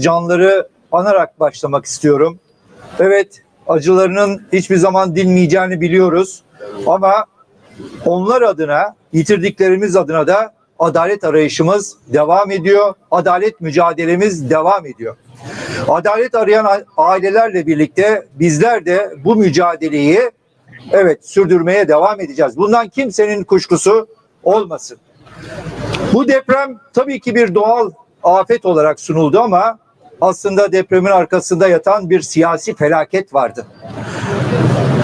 canları anarak başlamak istiyorum. Evet, acılarının hiçbir zaman dinmeyeceğini biliyoruz. Ama onlar adına, yitirdiklerimiz adına da adalet arayışımız devam ediyor. Adalet mücadelemiz devam ediyor. Adalet arayan ailelerle birlikte bizler de bu mücadeleyi evet sürdürmeye devam edeceğiz. Bundan kimsenin kuşkusu olmasın. Bu deprem tabii ki bir doğal afet olarak sunuldu ama aslında depremin arkasında yatan bir siyasi felaket vardı.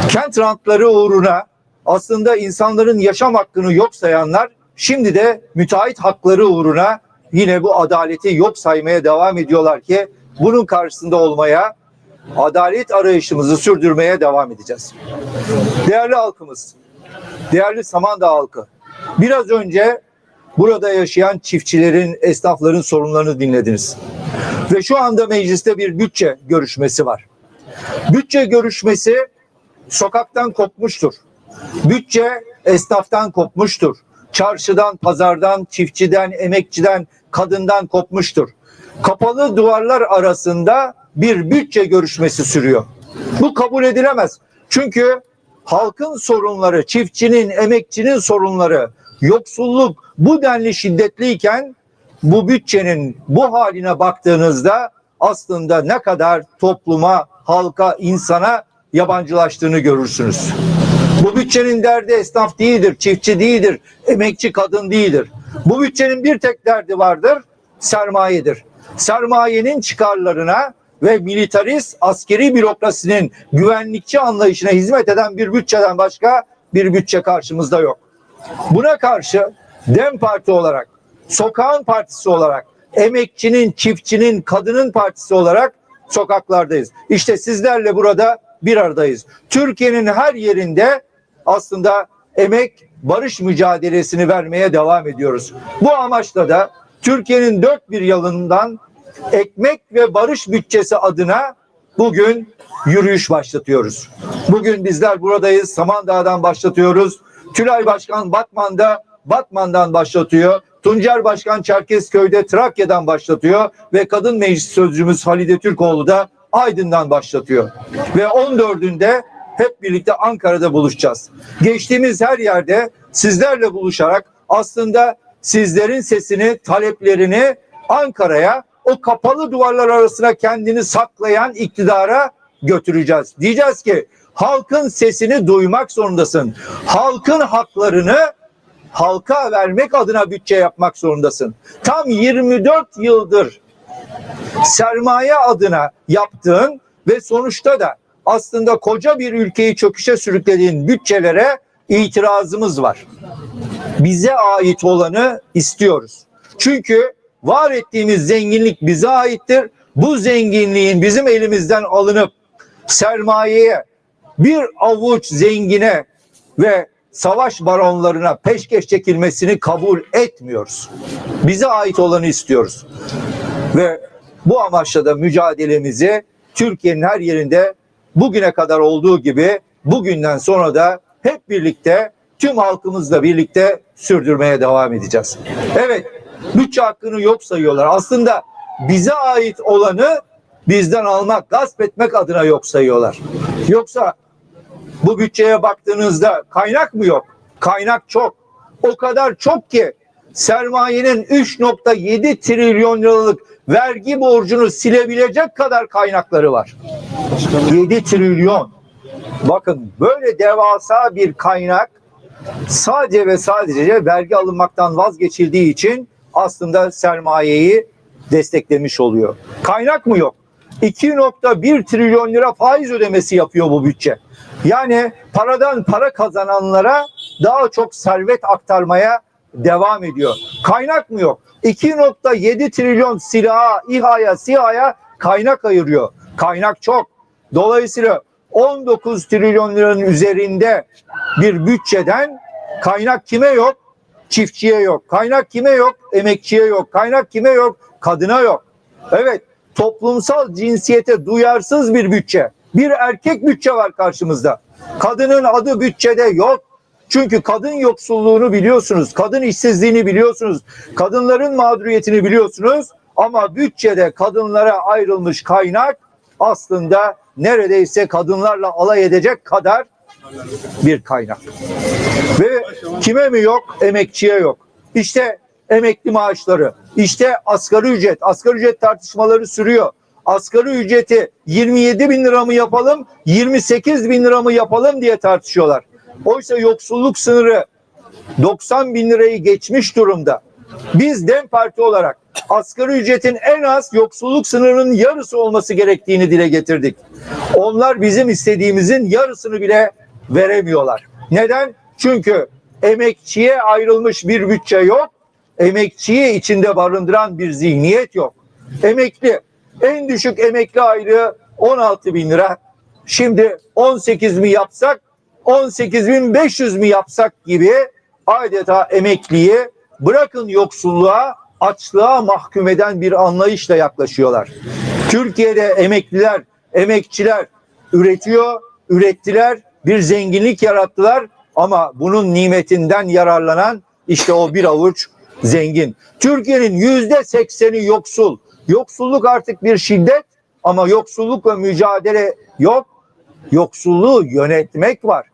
Kent rantları uğruna aslında insanların yaşam hakkını yok sayanlar şimdi de müteahhit hakları uğruna yine bu adaleti yok saymaya devam ediyorlar ki bunun karşısında olmaya, adalet arayışımızı sürdürmeye devam edeceğiz. Değerli halkımız, değerli Samandağ halkı, biraz önce burada yaşayan çiftçilerin, esnafların sorunlarını dinlediniz. Ve şu anda mecliste bir bütçe görüşmesi var. Bütçe görüşmesi sokaktan kopmuştur. Bütçe esnaftan kopmuştur. Çarşıdan, pazardan, çiftçiden, emekçiden, kadından kopmuştur. Kapalı duvarlar arasında bir bütçe görüşmesi sürüyor. Bu kabul edilemez. Çünkü halkın sorunları, çiftçinin, emekçinin sorunları, yoksulluk bu denli şiddetliyken bu bütçenin bu haline baktığınızda aslında ne kadar topluma, halka, insana yabancılaştığını görürsünüz. Bu bütçenin derdi esnaf değildir, çiftçi değildir, emekçi kadın değildir. Bu bütçenin bir tek derdi vardır, sermayedir. Sermayenin çıkarlarına ve militarist askeri bürokrasinin güvenlikçi anlayışına hizmet eden bir bütçeden başka bir bütçe karşımızda yok. Buna karşı Dem Parti olarak, sokağın partisi olarak, emekçinin, çiftçinin, kadının partisi olarak sokaklardayız. İşte sizlerle burada bir aradayız. Türkiye'nin her yerinde aslında emek barış mücadelesini vermeye devam ediyoruz. Bu amaçla da Türkiye'nin dört bir yanından ekmek ve barış bütçesi adına bugün yürüyüş başlatıyoruz. Bugün bizler buradayız. Samandağ'dan başlatıyoruz. Tülay Başkan Batman'da Batman'dan başlatıyor. Tuncer Başkan Çerkezköy'de Trakya'dan başlatıyor ve Kadın Meclis Sözcümüz Halide Türkoğlu da Aydın'dan başlatıyor. Ve 14'ünde hep birlikte Ankara'da buluşacağız. Geçtiğimiz her yerde sizlerle buluşarak aslında sizlerin sesini, taleplerini Ankara'ya o kapalı duvarlar arasına kendini saklayan iktidara götüreceğiz. Diyeceğiz ki halkın sesini duymak zorundasın. Halkın haklarını halka vermek adına bütçe yapmak zorundasın. Tam 24 yıldır sermaye adına yaptığın ve sonuçta da aslında koca bir ülkeyi çöküşe sürüklediğin bütçelere itirazımız var. Bize ait olanı istiyoruz. Çünkü var ettiğimiz zenginlik bize aittir. Bu zenginliğin bizim elimizden alınıp sermayeye bir avuç zengine ve savaş baronlarına peşkeş çekilmesini kabul etmiyoruz. Bize ait olanı istiyoruz. Ve bu amaçla da mücadelemizi Türkiye'nin her yerinde bugüne kadar olduğu gibi bugünden sonra da hep birlikte tüm halkımızla birlikte sürdürmeye devam edeceğiz. Evet, bütçe hakkını yok sayıyorlar. Aslında bize ait olanı bizden almak, gasp etmek adına yok sayıyorlar. Yoksa bu bütçeye baktığınızda kaynak mı yok? Kaynak çok. O kadar çok ki sermayenin 3.7 trilyon liralık vergi borcunu silebilecek kadar kaynakları var. 7 trilyon. Bakın böyle devasa bir kaynak sadece ve sadece vergi alınmaktan vazgeçildiği için aslında sermayeyi desteklemiş oluyor. Kaynak mı yok? 2.1 trilyon lira faiz ödemesi yapıyor bu bütçe. Yani paradan para kazananlara daha çok servet aktarmaya devam ediyor. Kaynak mı yok? 2.7 trilyon silaha, İHA'ya, SİHA'ya kaynak ayırıyor. Kaynak çok. Dolayısıyla 19 trilyon liranın üzerinde bir bütçeden kaynak kime yok? Çiftçiye yok. Kaynak kime yok? Emekçiye yok. Kaynak kime yok? Kadına yok. Evet, toplumsal cinsiyete duyarsız bir bütçe. Bir erkek bütçe var karşımızda. Kadının adı bütçede yok. Çünkü kadın yoksulluğunu biliyorsunuz, kadın işsizliğini biliyorsunuz, kadınların mağduriyetini biliyorsunuz Ama bütçede kadınlara ayrılmış kaynak aslında neredeyse kadınlarla alay edecek kadar bir kaynak. Ve kime mi yok? Emekçiye yok. İşte emekli maaşları, işte asgari ücret, asgari ücret tartışmaları sürüyor. Asgari ücreti 27 bin lira mı yapalım, 28 bin lira mı yapalım diye tartışıyorlar. Oysa yoksulluk sınırı 90 bin lirayı geçmiş durumda. Biz DEM Parti olarak asgari ücretin en az yoksulluk sınırının yarısı olması gerektiğini dile getirdik. Onlar bizim istediğimizin yarısını bile veremiyorlar. Neden? Çünkü emekçiye ayrılmış bir bütçe yok. Emekçiyi içinde barındıran bir zihniyet yok. Emekli, en düşük emekli aylığı 16 bin lira. Şimdi 18 mi yapsak, 18.500 mi yapsak gibi adeta emekliyi bırakın yoksulluğa, açlığa mahkum eden bir anlayışla yaklaşıyorlar. Türkiye'de emekliler, emekçiler üretiyor, ürettiler, bir zenginlik yarattılar ama bunun nimetinden yararlanan işte o bir avuç zengin. Türkiye'nin yüzde sekseni yoksul. Yoksulluk artık bir şiddet ama yoksullukla mücadele yok. Yoksulluğu yönetmek var.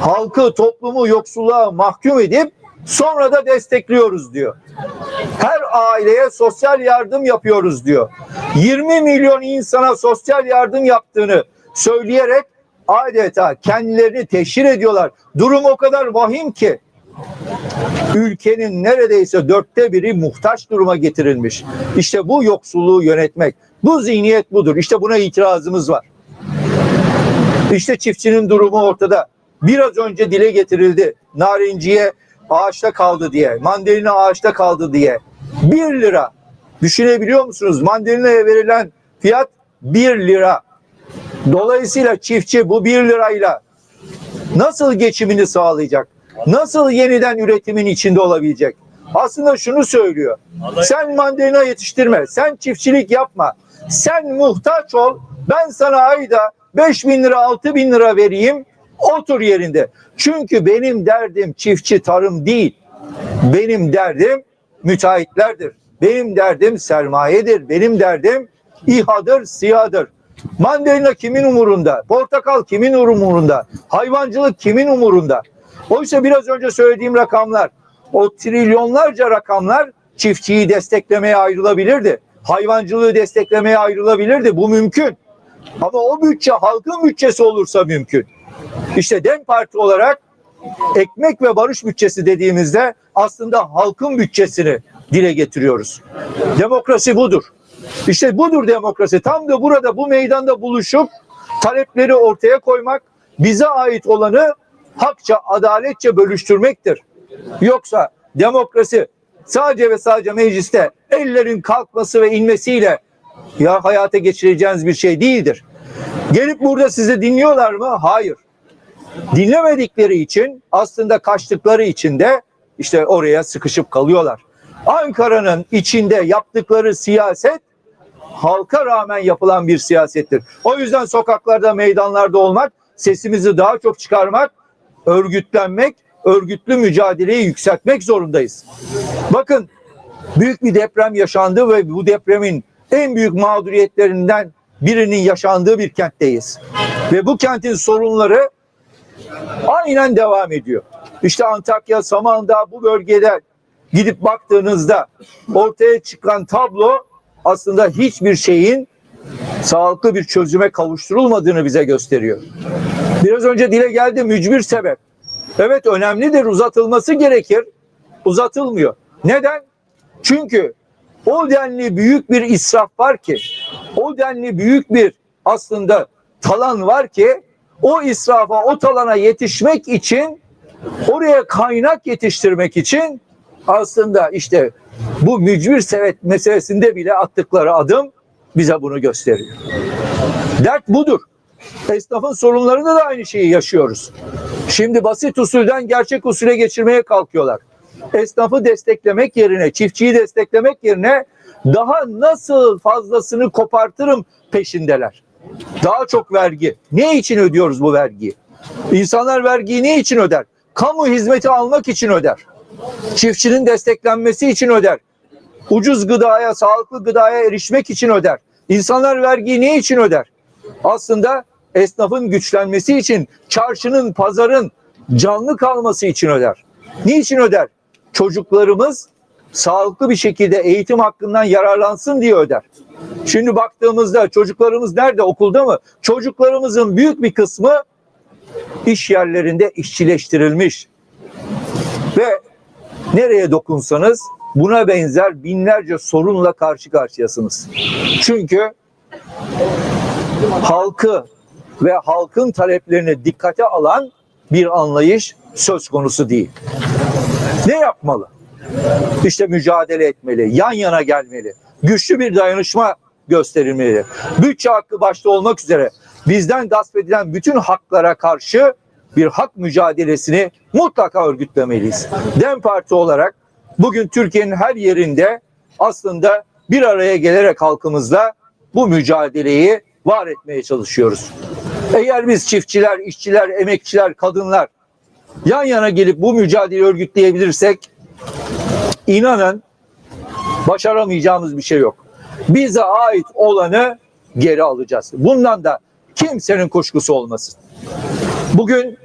Halkı, toplumu yoksulluğa mahkum edip sonra da destekliyoruz diyor. Her aileye sosyal yardım yapıyoruz diyor. 20 milyon insana sosyal yardım yaptığını söyleyerek adeta kendilerini teşhir ediyorlar. Durum o kadar vahim ki ülkenin neredeyse dörtte biri muhtaç duruma getirilmiş. İşte bu yoksulluğu yönetmek. Bu zihniyet budur. İşte buna itirazımız var. İşte çiftçinin durumu ortada. Biraz önce dile getirildi. Narinciye ağaçta kaldı diye, mandalina ağaçta kaldı diye. 1 lira. Düşünebiliyor musunuz? Mandalina'ya verilen fiyat 1 lira. Dolayısıyla çiftçi bu 1 lirayla nasıl geçimini sağlayacak? Nasıl yeniden üretimin içinde olabilecek? Aslında şunu söylüyor. Sen mandalina yetiştirme, sen çiftçilik yapma. Sen muhtaç ol, ben sana ayda 5 bin lira, 6 bin lira vereyim, otur yerinde. Çünkü benim derdim çiftçi tarım değil. Benim derdim müteahhitlerdir. Benim derdim sermayedir. Benim derdim İHA'dır, SİHA'dır. Mandalina kimin umurunda? Portakal kimin umurunda? Hayvancılık kimin umurunda? Oysa biraz önce söylediğim rakamlar, o trilyonlarca rakamlar çiftçiyi desteklemeye ayrılabilirdi. Hayvancılığı desteklemeye ayrılabilirdi. Bu mümkün. Ama o bütçe halkın bütçesi olursa mümkün. İşte DEM Parti olarak ekmek ve barış bütçesi dediğimizde aslında halkın bütçesini dile getiriyoruz. Demokrasi budur. İşte budur demokrasi. Tam da burada bu meydanda buluşup talepleri ortaya koymak, bize ait olanı hakça, adaletçe bölüştürmektir. Yoksa demokrasi sadece ve sadece mecliste ellerin kalkması ve inmesiyle ya hayata geçireceğiniz bir şey değildir. Gelip burada sizi dinliyorlar mı? Hayır. Dinlemedikleri için aslında kaçtıkları için de işte oraya sıkışıp kalıyorlar. Ankara'nın içinde yaptıkları siyaset halka rağmen yapılan bir siyasettir. O yüzden sokaklarda, meydanlarda olmak, sesimizi daha çok çıkarmak, örgütlenmek, örgütlü mücadeleyi yükseltmek zorundayız. Bakın büyük bir deprem yaşandı ve bu depremin en büyük mağduriyetlerinden birinin yaşandığı bir kentteyiz. Ve bu kentin sorunları aynen devam ediyor. İşte Antakya, Samandağ bu bölgede gidip baktığınızda ortaya çıkan tablo aslında hiçbir şeyin sağlıklı bir çözüme kavuşturulmadığını bize gösteriyor. Biraz önce dile geldi mücbir sebep. Evet önemlidir uzatılması gerekir. Uzatılmıyor. Neden? Çünkü o denli büyük bir israf var ki, o denli büyük bir aslında talan var ki o israfa, o talana yetişmek için oraya kaynak yetiştirmek için aslında işte bu mücbir sebep meselesinde bile attıkları adım bize bunu gösteriyor. Dert budur. Esnafın sorunlarında da aynı şeyi yaşıyoruz. Şimdi basit usulden gerçek usule geçirmeye kalkıyorlar. Esnafı desteklemek yerine, çiftçiyi desteklemek yerine daha nasıl fazlasını kopartırım peşindeler. Daha çok vergi. Ne için ödüyoruz bu vergiyi? İnsanlar vergiyi ne için öder? Kamu hizmeti almak için öder. Çiftçinin desteklenmesi için öder. ucuz gıdaya, sağlıklı gıdaya erişmek için öder. İnsanlar vergiyi ne için öder? Aslında esnafın güçlenmesi için, çarşının, pazarın canlı kalması için öder. Niçin öder? Çocuklarımız sağlıklı bir şekilde eğitim hakkından yararlansın diye öder. Şimdi baktığımızda çocuklarımız nerede? Okulda mı? Çocuklarımızın büyük bir kısmı iş yerlerinde işçileştirilmiş. Ve nereye dokunsanız buna benzer binlerce sorunla karşı karşıyasınız. Çünkü halkı ve halkın taleplerini dikkate alan bir anlayış söz konusu değil. Ne yapmalı? İşte mücadele etmeli, yan yana gelmeli, güçlü bir dayanışma gösterilmeli. Bütçe hakkı başta olmak üzere bizden gasp edilen bütün haklara karşı bir hak mücadelesini mutlaka örgütlemeliyiz. Dem Parti olarak bugün Türkiye'nin her yerinde aslında bir araya gelerek halkımızla bu mücadeleyi var etmeye çalışıyoruz. Eğer biz çiftçiler, işçiler, emekçiler, kadınlar yan yana gelip bu mücadeleyi örgütleyebilirsek inanın başaramayacağımız bir şey yok. Bize ait olanı geri alacağız. Bundan da kimsenin kuşkusu olmasın. Bugün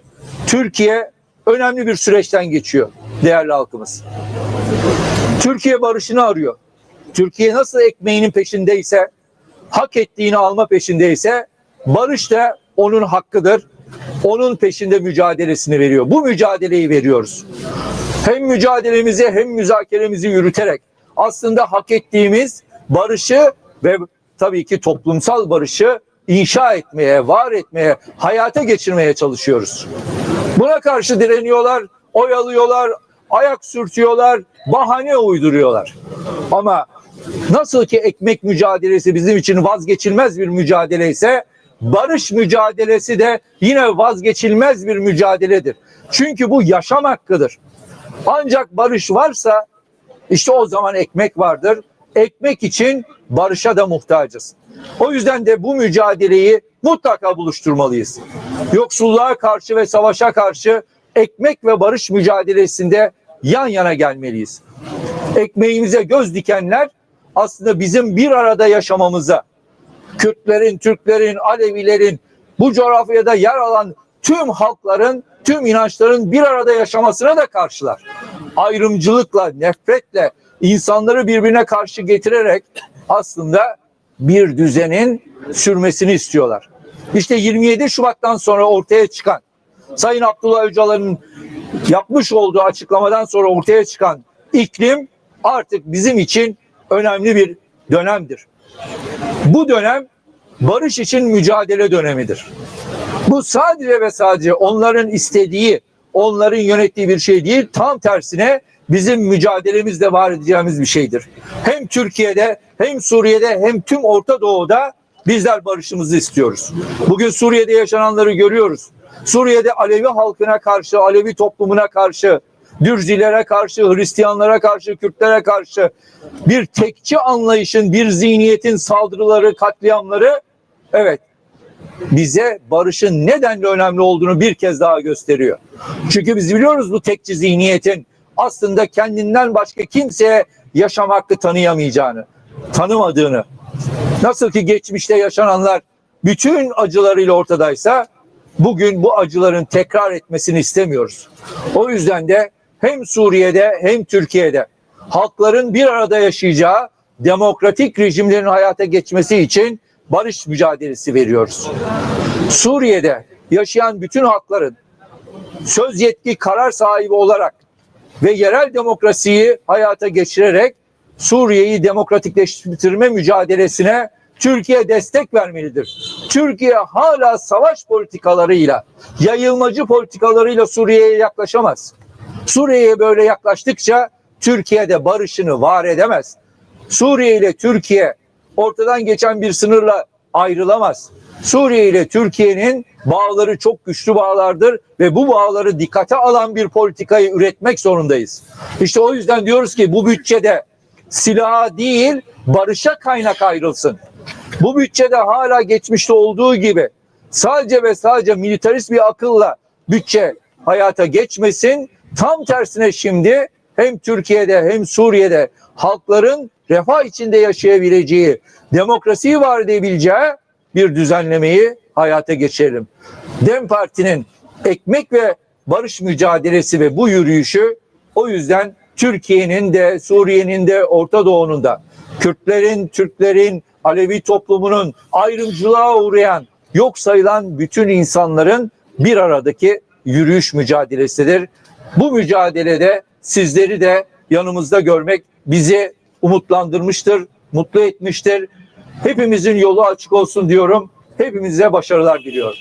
Türkiye önemli bir süreçten geçiyor değerli halkımız. Türkiye barışını arıyor. Türkiye nasıl ekmeğinin peşindeyse, hak ettiğini alma peşindeyse barış da onun hakkıdır. Onun peşinde mücadelesini veriyor. Bu mücadeleyi veriyoruz. Hem mücadelemizi hem müzakeremizi yürüterek aslında hak ettiğimiz barışı ve tabii ki toplumsal barışı inşa etmeye, var etmeye, hayata geçirmeye çalışıyoruz. Buna karşı direniyorlar, oyalıyorlar, ayak sürtüyorlar, bahane uyduruyorlar. Ama nasıl ki ekmek mücadelesi bizim için vazgeçilmez bir mücadele ise barış mücadelesi de yine vazgeçilmez bir mücadeledir. Çünkü bu yaşam hakkıdır. Ancak barış varsa işte o zaman ekmek vardır. Ekmek için barışa da muhtacız. O yüzden de bu mücadeleyi mutlaka buluşturmalıyız. Yoksulluğa karşı ve savaşa karşı ekmek ve barış mücadelesinde yan yana gelmeliyiz. Ekmeğimize göz dikenler aslında bizim bir arada yaşamamıza, Kürtlerin, Türklerin, Alevilerin bu coğrafyada yer alan tüm halkların, tüm inançların bir arada yaşamasına da karşılar. Ayrımcılıkla, nefretle insanları birbirine karşı getirerek aslında bir düzenin sürmesini istiyorlar. İşte 27 Şubat'tan sonra ortaya çıkan Sayın Abdullah Öcalan'ın yapmış olduğu açıklamadan sonra ortaya çıkan iklim artık bizim için önemli bir dönemdir. Bu dönem barış için mücadele dönemidir. Bu sadece ve sadece onların istediği, onların yönettiği bir şey değil. Tam tersine bizim mücadelemizde var edeceğimiz bir şeydir. Hem Türkiye'de hem Suriye'de hem tüm Orta Doğu'da bizler barışımızı istiyoruz. Bugün Suriye'de yaşananları görüyoruz. Suriye'de Alevi halkına karşı, Alevi toplumuna karşı, Dürzilere karşı, Hristiyanlara karşı, Kürtlere karşı bir tekçi anlayışın, bir zihniyetin saldırıları, katliamları evet bize barışın nedenle önemli olduğunu bir kez daha gösteriyor. Çünkü biz biliyoruz bu tekçi zihniyetin aslında kendinden başka kimseye yaşam hakkı tanıyamayacağını, tanımadığını. Nasıl ki geçmişte yaşananlar bütün acılarıyla ortadaysa bugün bu acıların tekrar etmesini istemiyoruz. O yüzden de hem Suriye'de hem Türkiye'de halkların bir arada yaşayacağı demokratik rejimlerin hayata geçmesi için barış mücadelesi veriyoruz. Suriye'de yaşayan bütün halkların söz yetki karar sahibi olarak ve yerel demokrasiyi hayata geçirerek Suriye'yi demokratikleştirme mücadelesine Türkiye destek vermelidir. Türkiye hala savaş politikalarıyla, yayılmacı politikalarıyla Suriye'ye yaklaşamaz. Suriye'ye böyle yaklaştıkça Türkiye'de barışını var edemez. Suriye ile Türkiye ortadan geçen bir sınırla ayrılamaz. Suriye ile Türkiye'nin bağları çok güçlü bağlardır ve bu bağları dikkate alan bir politikayı üretmek zorundayız. İşte o yüzden diyoruz ki bu bütçede silaha değil barışa kaynak ayrılsın. Bu bütçede hala geçmişte olduğu gibi sadece ve sadece militarist bir akılla bütçe hayata geçmesin. Tam tersine şimdi hem Türkiye'de hem Suriye'de halkların refah içinde yaşayabileceği, demokrasiyi var edebileceği bir düzenlemeyi hayata geçirelim. Dem Parti'nin ekmek ve barış mücadelesi ve bu yürüyüşü o yüzden Türkiye'nin de Suriye'nin de Orta Doğu'nun da Kürtlerin, Türklerin, Alevi toplumunun ayrımcılığa uğrayan, yok sayılan bütün insanların bir aradaki yürüyüş mücadelesidir. Bu mücadelede sizleri de yanımızda görmek bizi umutlandırmıştır, mutlu etmiştir. Hepimizin yolu açık olsun diyorum. Hepimize başarılar diliyorum.